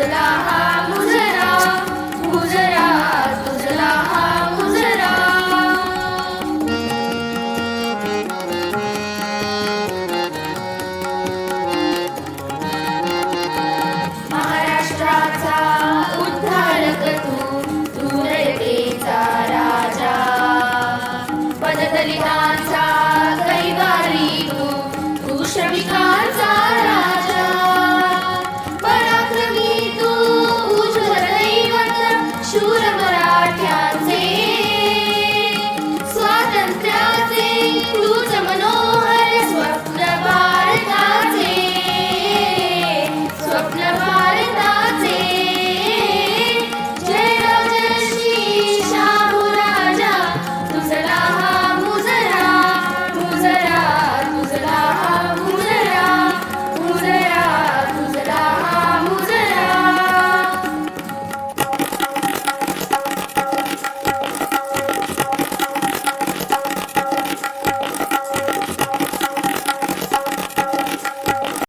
तुझला हा मुजरा मुजरा तुझला हा मुजरा महाराष्ट्राचा उद्धारक तू दूरतेचा राजा पददलितांचा कैवारी तू तू श्रमिका should